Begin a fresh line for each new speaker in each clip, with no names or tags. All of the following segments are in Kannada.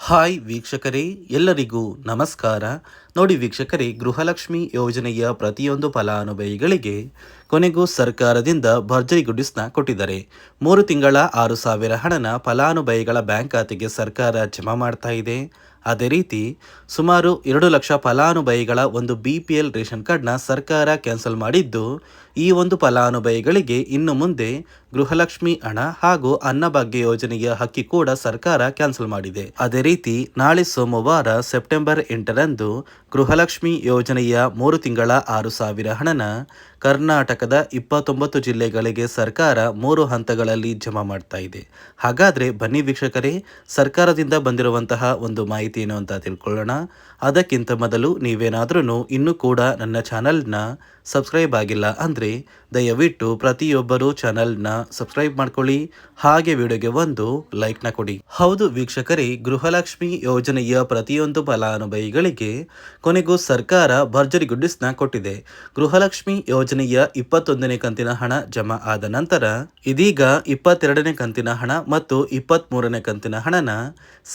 ಹಾಯ್ ವೀಕ್ಷಕರೇ, ಎಲ್ಲರಿಗೂ ನಮಸ್ಕಾರ. ನೋಡಿ ವೀಕ್ಷಕರೇ, ಗೃಹಲಕ್ಷ್ಮಿ ಯೋಜನೆಯ ಪ್ರತಿಯೊಂದು ಫಲಾನುಭವಿಗಳಿಗೆ ಕೊನೆಗೂ ಸರ್ಕಾರದಿಂದ ಭರ್ಜರಿ ಗುಡಿಸ್ನ ಕೊಟ್ಟಿದ್ದಾರೆ. ಮೂರು ತಿಂಗಳ ಆರು ಸಾವಿರ ಹಣನ ಫಲಾನುಭವಿಗಳ ಬ್ಯಾಂಕ್ ಖಾತೆಗೆ ಸರ್ಕಾರ ಜಮಾ ಮಾಡ್ತಾ ಇದೆ. ಅದೇ ರೀತಿ, ಸುಮಾರು ಎರಡು ಲಕ್ಷ ಫಲಾನುಭವಿಗಳ ಒಂದು ಬಿ ಪಿ ಎಲ್ ರೇಷನ್ ಕಾರ್ಡ್ನ ಸರ್ಕಾರ ಕ್ಯಾನ್ಸಲ್ ಮಾಡಿದ್ದು, ಈ ಒಂದು ಫಲಾನುಭವಿಗಳಿಗೆ ಇನ್ನು ಮುಂದೆ ಗೃಹಲಕ್ಷ್ಮಿ ಹಣ ಹಾಗೂ ಅನ್ನಭಾಗ್ಯ ಯೋಜನೆಯ ಹಕ್ಕಿ ಕೂಡ ಸರ್ಕಾರ ಕ್ಯಾನ್ಸಲ್ ಮಾಡಿದೆ. ಅದೇ ರೀತಿ, ನಾಳೆ ಸೋಮವಾರ ಸೆಪ್ಟೆಂಬರ್ ಎಂಟರಂದು ಗೃಹಲಕ್ಷ್ಮಿ ಯೋಜನೆಯ ಮೂರು ತಿಂಗಳ ಆರು ಸಾವಿರ ಹಣನ ಕರ್ನಾಟಕದ ಇಪ್ಪತ್ತೊಂಬತ್ತು ಜಿಲ್ಲೆಗಳಿಗೆ ಸರ್ಕಾರ ಮೂರು ಹಂತಗಳಲ್ಲಿ ಜಮಾ ಮಾಡ್ತಾ ಇದೆ. ಹಾಗಾದ್ರೆ ಬನ್ನಿ ವೀಕ್ಷಕರೇ, ಸರ್ಕಾರದಿಂದ ಬಂದಿರುವಂತಹ ಒಂದು ಮಾಹಿತಿ ಏನು ಅಂತ ತಿಳ್ಕೊಳ್ಳೋಣ. ಅದಕ್ಕಿಂತ ಮೊದಲು ನೀವೇನಾದ್ರೂ ಇನ್ನೂ ಕೂಡ ನನ್ನ ಚಾನಲ್ನ ಸಬ್ಸ್ಕ್ರೈಬ್ ಆಗಿಲ್ಲ ಅಂದರೆ ದಯವಿಟ್ಟು ಪ್ರತಿಯೊಬ್ಬರು ಚಾನಲ್ನ ಸಬ್ಸ್ಕ್ರೈಬ್ ಮಾಡ್ಕೊಳ್ಳಿ. ಹಾಗೆ ವಿಡಿಯೋಗೆ ಒಂದು ಲೈಕ್ನ ಕೊಡಿ. ಹೌದು ವೀಕ್ಷಕರೇ, ಗೃಹಲಕ್ಷ್ಮಿ ಯೋಜನೆಯ ಪ್ರತಿಯೊಂದು ಫಲಾನುಭವಿಗಳಿಗೆ ಕೊನೆಗೂ ಸರ್ಕಾರ ಭರ್ಜರಿ ಗುಡ್ಡಿಸ್ನ ಕೊಟ್ಟಿದೆ. ಗೃಹಲಕ್ಷ್ಮಿ ಯೋಜನೆಯ ಇಪ್ಪತ್ತೊಂದನೇ ಕಂತಿನ ಹಣ ಜಮಾ ಆದ ನಂತರ ಇದೀಗ ಇಪ್ಪತ್ತೆರಡನೇ ಕಂತಿನ ಹಣ ಮತ್ತು ಇಪ್ಪತ್ತ್ಮೂರನೇ ಕಂತಿನ ಹಣನ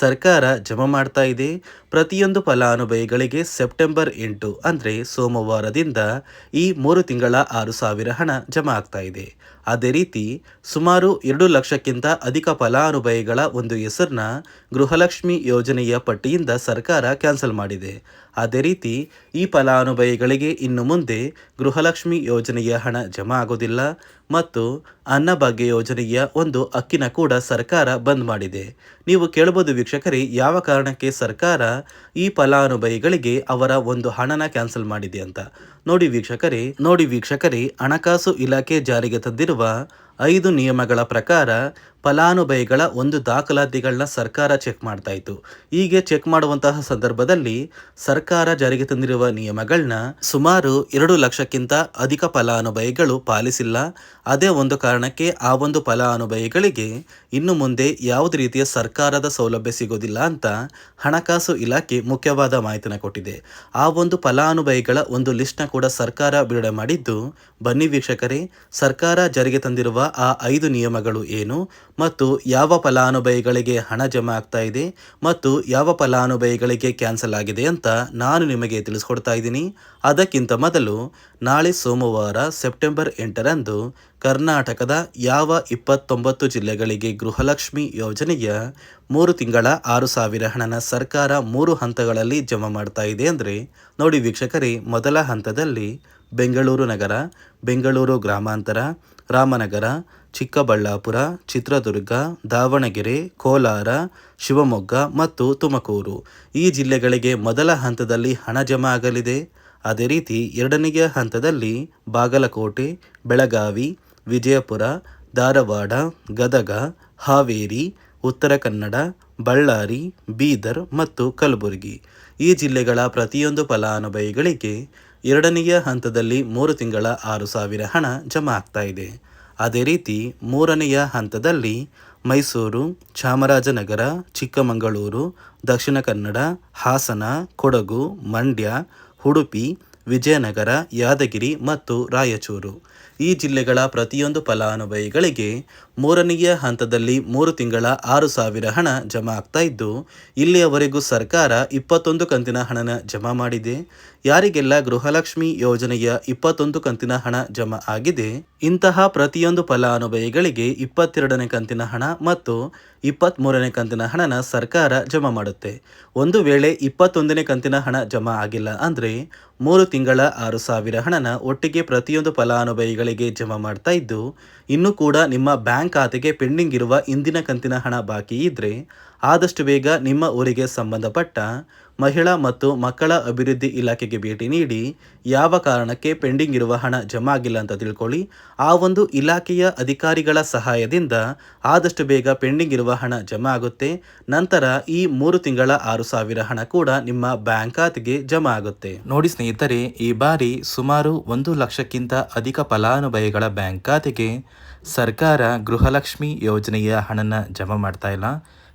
ಸರ್ಕಾರ ಜಮಾ ಮಾಡ್ತಾ ಇದೆ. ಪ್ರತಿಯೊಂದು ಫಲಾನುಭವಿಗಳಿಗೆ ಸೆಪ್ಟೆಂಬರ್ ಎಂಟು ಅಂದರೆ ಸೋಮವಾರದಿಂದ ಈ ಮೂರು ತಿಂಗಳ ಆರು ಸಾವಿರ ಹಣ ಜಮಾ ಆಗ್ತಾ ಇದೆ. ಅದೇ ರೀತಿ ಸುಮಾರು ಎರಡು ಲಕ್ಷಕ್ಕಿಂತ ಅಧಿಕ ಫಲಾನುಭವಿಗಳ ಒಂದು ಹೆಸರನ್ನ ಗೃಹಲಕ್ಷ್ಮಿ ಯೋಜನೆಯ ಪಟ್ಟಿಯಿಂದ ಸರ್ಕಾರ ಕ್ಯಾನ್ಸಲ್ ಮಾಡಿದೆ. ಅದೇ ರೀತಿ ಈ ಫಲಾನುಭವಿಗಳಿಗೆ ಇನ್ನು ಮುಂದೆ ಗೃಹಲಕ್ಷ್ಮಿ ಯೋಜನೆಯ ಹಣ ಜಮಾ ಆಗೋದಿಲ್ಲ ಮತ್ತು ಅನ್ನಭಾಗ್ಯ ಯೋಜನೆಯ ಒಂದು ಅಕ್ಕಿನ ಕೂಡ ಸರ್ಕಾರ ಬಂದ್ ಮಾಡಿದೆ. ನೀವು ಕೇಳಬಹುದು ವೀಕ್ಷಕರೇ, ಯಾವ ಕಾರಣಕ್ಕೆ ಸರ್ಕಾರ ಈ ಫಲಾನುಭವಿಗಳಿಗೆ ಅವರ ಒಂದು ಹಣನ ಕ್ಯಾನ್ಸಲ್ ಮಾಡಿದೆ ಅಂತ. ನೋಡಿ ವೀಕ್ಷಕರೇ ನೋಡಿ ವೀಕ್ಷಕರೇ, ಹಣಕಾಸು ಇಲಾಖೆ ಜಾರಿಗೆ ತಂದಿರುವ ಐದು ನಿಯಮಗಳ ಪ್ರಕಾರ ಫಲಾನುಭವಿಗಳ ಒಂದು ದಾಖಲಾತಿಗಳನ್ನ ಸರ್ಕಾರ ಚೆಕ್ ಮಾಡ್ತಾ ಇತ್ತು. ಹೀಗೆ ಚೆಕ್ ಮಾಡುವಂತಹ ಸಂದರ್ಭದಲ್ಲಿ ಸರ್ಕಾರ ಜಾರಿಗೆ ತಂದಿರುವ ನಿಯಮಗಳನ್ನ ಸುಮಾರು ಎರಡು ಲಕ್ಷಕ್ಕಿಂತ ಅಧಿಕ ಫಲಾನುಭವಿಗಳು ಪಾಲಿಸಿಲ್ಲ. ಅದೇ ಒಂದು ಕಾರಣಕ್ಕೆ ಆ ಒಂದು ಫಲಾನುಭವಿಗಳಿಗೆ ಇನ್ನು ಮುಂದೆ ಯಾವುದೇ ರೀತಿಯ ಸರ್ಕಾರದ ಸೌಲಭ್ಯ ಸಿಗೋದಿಲ್ಲ ಅಂತ ಹಣಕಾಸು ಇಲಾಖೆ ಮುಖ್ಯವಾದ ಮಾಹಿತಿನ ಕೊಟ್ಟಿದೆ. ಆ ಒಂದು ಫಲಾನುಭವಿಗಳ ಒಂದು ಲಿಸ್ಟ್ನ ಕೂಡ ಸರ್ಕಾರ ಬಿಡುಗಡೆ ಮಾಡಿದ್ದು, ಬನ್ನಿ ವೀಕ್ಷಕರೇ, ಸರ್ಕಾರ ಜಾರಿಗೆ ತಂದಿರುವ ಆ ಐದು ನಿಯಮಗಳು ಏನು? ಮತ್ತು ಯಾವ ಫಲಾನುಭವಿಗಳಿಗೆ ಹಣ ಜಮಾ ಆಗ್ತಾ ಇದೆ? ಮತ್ತು ಯಾವ ಫಲಾನುಭವಿಗಳಿಗೆ ಕ್ಯಾನ್ಸಲ್ ಆಗಿದೆ ಅಂತ ನಾನು ನಿಮಗೆ ತಿಳಿಸ್ಕೊಡ್ತಾ ಇದ್ದೀನಿ. ಅದಕ್ಕಿಂತ ಮೊದಲು ನಾಳೆ ಸೋಮವಾರ ಸೆಪ್ಟೆಂಬರ್ ಎಂಟರಂದು ಕರ್ನಾಟಕದ ಯಾವ ಇಪ್ಪತ್ತೊಂಬತ್ತು ಜಿಲ್ಲೆಗಳಿಗೆ ಗೃಹಲಕ್ಷ್ಮಿ ಯೋಜನೆಯ ಮೂರು ತಿಂಗಳ ಆರು ಸಾವಿರ ಹಣನ ಸರ್ಕಾರ ಮೂರು ಹಂತಗಳಲ್ಲಿ ಜಮಾ ಮಾಡ್ತಾ ಇದೆ ಅಂದರೆ ನೋಡಿ ವೀಕ್ಷಕರೇ, ಮೊದಲ ಹಂತದಲ್ಲಿ ಬೆಂಗಳೂರು ನಗರ, ಬೆಂಗಳೂರು ಗ್ರಾಮಾಂತರ ರಾಮನಗರ, ಚಿಕ್ಕಬಳ್ಳಾಪುರ, ಚಿತ್ರದುರ್ಗ, ದಾವಣಗೆರೆ, ಕೋಲಾರ, ಶಿವಮೊಗ್ಗ ಮತ್ತು ತುಮಕೂರು. ಈ ಜಿಲ್ಲೆಗಳಿಗೆ ಮೊದಲ ಹಂತದಲ್ಲಿ ಹಣ ಜಮಾ ಆಗಲಿದೆ. ಅದೇ ರೀತಿ ಎರಡನೆಯ ಹಂತದಲ್ಲಿ ಬಾಗಲಕೋಟೆ, ಬೆಳಗಾವಿ, ವಿಜಯಪುರ, ಧಾರವಾಡ, ಗದಗ, ಹಾವೇರಿ, ಉತ್ತರ ಕನ್ನಡ, ಬಳ್ಳಾರಿ, ಬೀದರ್ ಮತ್ತು ಕಲಬುರಗಿ. ಈ ಜಿಲ್ಲೆಗಳ ಪ್ರತಿಯೊಂದು ಫಲಾನುಭವಿಗಳಿಗೆ ಎರಡನೆಯ ಹಂತದಲ್ಲಿ ಮೂರು ತಿಂಗಳ ಆರು ಸಾವಿರ ಹಣ ಜಮಾ ಆಗ್ತಾ ಇದೆ. ಅದೇ ರೀತಿ ಮೂರನೆಯ ಹಂತದಲ್ಲಿ ಮೈಸೂರು, ಚಾಮರಾಜನಗರ, ಚಿಕ್ಕಮಗಳೂರು, ದಕ್ಷಿಣ ಕನ್ನಡ, ಹಾಸನ, ಕೊಡಗು, ಮಂಡ್ಯ, ಉಡುಪಿ, ವಿಜಯನಗರ, ಯಾದಗಿರಿ ಮತ್ತು ರಾಯಚೂರು. ಈ ಜಿಲ್ಲೆಗಳ ಪ್ರತಿಯೊಂದು ಫಲಾನುಭವಿಗಳಿಗೆ ಮೂರನೆಯ ಹಂತದಲ್ಲಿ ಮೂರು ತಿಂಗಳ ಆರು ಸಾವಿರ ಹಣ ಜಮಾ ಆಗ್ತಾ ಇದ್ದು, ಇಲ್ಲಿಯವರೆಗೂ ಸರ್ಕಾರ ಇಪ್ಪತ್ತೊಂದು ಕಂತಿನ ಹಣನ ಜಮಾ ಮಾಡಿದೆ. ಯಾರಿಗೆಲ್ಲ ಗೃಹಲಕ್ಷ್ಮಿ ಯೋಜನೆಯ ಇಪ್ಪತ್ತೊಂದು ಕಂತಿನ ಹಣ ಜಮಾ ಆಗಿದೆ, ಇಂತಹ ಪ್ರತಿಯೊಂದು ಫಲಾನುಭವಿಗಳಿಗೆ ಇಪ್ಪತ್ತೆರಡನೇ ಕಂತಿನ ಹಣ ಮತ್ತು ಇಪ್ಪತ್ತ್ಮೂರನೇ ಕಂತಿನ ಹಣನ ಸರ್ಕಾರ ಜಮಾ ಮಾಡುತ್ತೆ. ಒಂದು ವೇಳೆ ಇಪ್ಪತ್ತೊಂದನೇ ಕಂತಿನ ಹಣ ಜಮಾ ಆಗಿಲ್ಲ ಅಂದರೆ, ಮೂರು ತಿಂಗಳ ಆರು ಸಾವಿರ ಹಣನ ಒಟ್ಟಿಗೆ ಪ್ರತಿಯೊಂದು ಫಲಾನುಭವಿಗಳಿಗೆ ಜಮಾ ಮಾಡ್ತಾ ಇದ್ದು, ಇನ್ನೂ ಕೂಡ ನಿಮ್ಮ ಬ್ಯಾಂಕ್ ಖಾತೆಗೆ ಪೆಂಡಿಂಗ್ ಇರುವ ಇಂದಿನ ಕಂತಿನ ಹಣ ಬಾಕಿ ಇದ್ದರೆ ಆದಷ್ಟು ಬೇಗ ನಿಮ್ಮ ಊರಿಗೆ ಸಂಬಂಧಪಟ್ಟ ಮಹಿಳಾ ಮತ್ತು ಮಕ್ಕಳ ಅಭಿವೃದ್ಧಿ ಇಲಾಖೆಗೆ ಭೇಟಿ ನೀಡಿ ಯಾವ ಕಾರಣಕ್ಕೆ ಪೆಂಡಿಂಗ್ ಇರುವ ಹಣ ಜಮಾ ಆಗಿಲ್ಲ ಅಂತ ತಿಳ್ಕೊಳ್ಳಿ. ಆ ಒಂದು ಇಲಾಖೆಯ ಅಧಿಕಾರಿಗಳ ಸಹಾಯದಿಂದ ಆದಷ್ಟು ಬೇಗ ಪೆಂಡಿಂಗ್ ಇರುವ ಹಣ ಜಮಾ ಆಗುತ್ತೆ. ನಂತರ ಈ ಮೂರು ತಿಂಗಳ ಆರು ಸಾವಿರ ಹಣ ಕೂಡ ನಿಮ್ಮ ಬ್ಯಾಂಕ್ ಖಾತೆಗೆ ಜಮಾ ಆಗುತ್ತೆ. ನೋಡಿ ಸ್ನೇಹಿತರೆ, ಈ ಬಾರಿ ಸುಮಾರು ಒಂದು ಲಕ್ಷಕ್ಕಿಂತ ಅಧಿಕ ಫಲಾನುಭವಿಗಳ ಬ್ಯಾಂಕ್ ಖಾತೆಗೆ ಸರ್ಕಾರ ಗೃಹಲಕ್ಷ್ಮಿ ಯೋಜನೆಯ ಹಣನ ಜಮಾ ಮಾಡ್ತಾ ಇಲ್ಲ.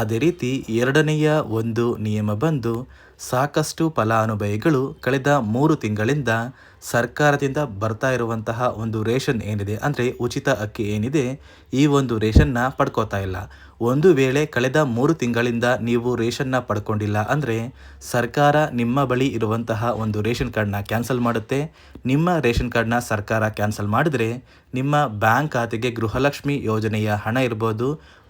ಅದೇ ರೀತಿ ಎರಡನೆಯ ಒಂದು ನಿಯಮ ಬಂದು ಸಾಕಷ್ಟು ಫಲಾನುಭವಿಗಳು ಕಳೆದ ಮೂರು ತಿಂಗಳಿಂದ ಸರ್ಕಾರದಿಂದ ಬರ್ತಾ ಇರುವಂತಹ ಒಂದು ರೇಷನ್ ಏನಿದೆ ಅಂದರೆ ಉಚಿತ ಅಕ್ಕಿ ಏನಿದೆ, ಈ ಒಂದು ರೇಷನ್ನ ಪಡ್ಕೋತಾ ಇಲ್ಲ. ಒಂದು ವೇಳೆ ಕಳೆದ ಮೂರು ತಿಂಗಳಿಂದ ನೀವು ರೇಷನ್ನ ಪಡ್ಕೊಂಡಿಲ್ಲ ಅಂದರೆ ಸರ್ಕಾರ ನಿಮ್ಮ ಬಳಿ ಇರುವಂತಹ ಒಂದು ರೇಷನ್ ಕಾರ್ಡ್ನ ಕ್ಯಾನ್ಸಲ್ ಮಾಡುತ್ತೆ. ನಿಮ್ಮ ರೇಷನ್ ಕಾರ್ಡ್ನ ಸರ್ಕಾರ ಕ್ಯಾನ್ಸಲ್ ಮಾಡಿದರೆ ನಿಮ್ಮ ಬ್ಯಾಂಕ್ ಖಾತೆಗೆ ಗೃಹಲಕ್ಷ್ಮಿ ಯೋಜನೆಯ ಹಣ ಇರ್ಬೋದು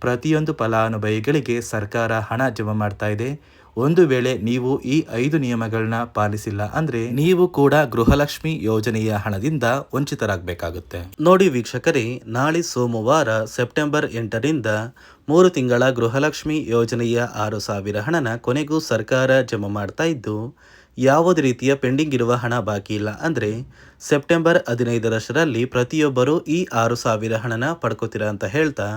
ಪ್ರತಿಯೊಂದು ಫಲಾನುಭವಿಗಳಿಗೆ ಸರ್ಕಾರ ಹಣ ಜಮಾ ಮಾಡ್ತಾ ಇದೆ. ಒಂದು ವೇಳೆ ನೀವು ಈ ಐದು ನಿಯಮಗಳನ್ನ ಪಾಲಿಸಿಲ್ಲ ಅಂದ್ರೆ ನೀವು ಕೂಡ ಗೃಹಲಕ್ಷ್ಮಿ ಯೋಜನೆಯ ಹಣದಿಂದ ವಂಚಿತರಾಗಬೇಕಾಗುತ್ತೆ. ನೋಡಿ ವೀಕ್ಷಕರೇ, ನಾಳೆ ಸೋಮವಾರ ಸೆಪ್ಟೆಂಬರ್ ಎಂಟರಿಂದ ಮೂರು ತಿಂಗಳ ಗೃಹಲಕ್ಷ್ಮಿ ಯೋಜನೆಯ ಆರು ಸಾವಿರ ಹಣನ ಕೊನೆಗೂ ಸರ್ಕಾರ ಜಮಾ ಮಾಡ್ತಾ ಇದ್ದು ಯಾವುದೇ ರೀತಿಯ ಪೆಂಡಿಂಗ್ ಇರುವ ಹಣ ಬಾಕಿ ಇಲ್ಲ ಅಂದರೆ ಸೆಪ್ಟೆಂಬರ್ ಹದಿನೈದರಷ್ಟರಲ್ಲಿ ಪ್ರತಿಯೊಬ್ಬರು ಈ ಆರು ಸಾವಿರ ಹಣನ ಪಡ್ಕೋತೀರಾ ಅಂತ ಹೇಳ್ತಾ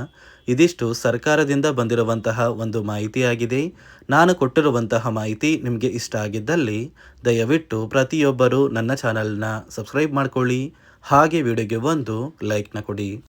ಇದಿಷ್ಟು ಸರ್ಕಾರದಿಂದ ಬಂದಿರುವಂತಹ ಒಂದು ಮಾಹಿತಿಯಾಗಿದೆ. ನಾನು ಕೊಟ್ಟಿರುವಂತಹ ಮಾಹಿತಿ ನಿಮಗೆ ಇಷ್ಟ ಆಗಿದ್ದಲ್ಲಿ ದಯವಿಟ್ಟು ಪ್ರತಿಯೊಬ್ಬರು ನನ್ನ ಚಾನಲ್ನ ಸಬ್ಸ್ಕ್ರೈಬ್ ಮಾಡ್ಕೊಳ್ಳಿ. ಹಾಗೆ ವಿಡಿಯೋಗೆ ಒಂದು ಲೈಕ್ನ ಕೊಡಿ.